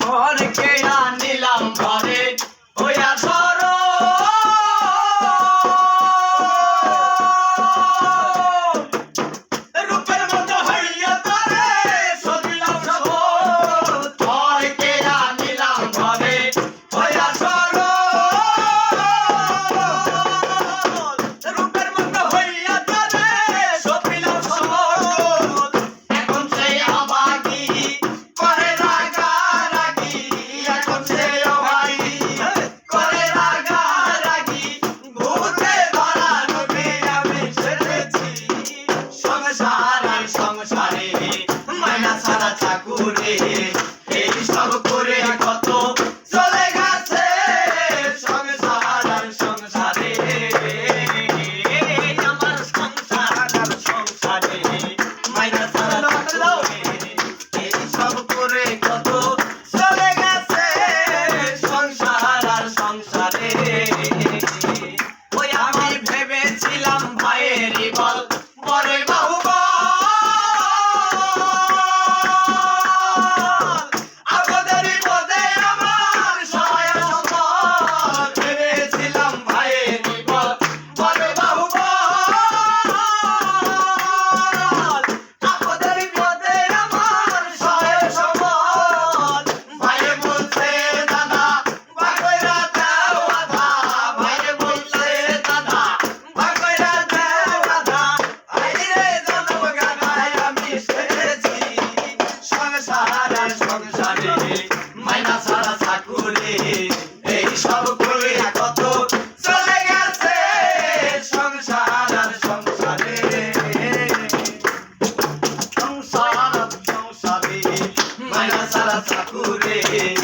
ঘরকে আনিলাম করে মায়া সারা চাকুরে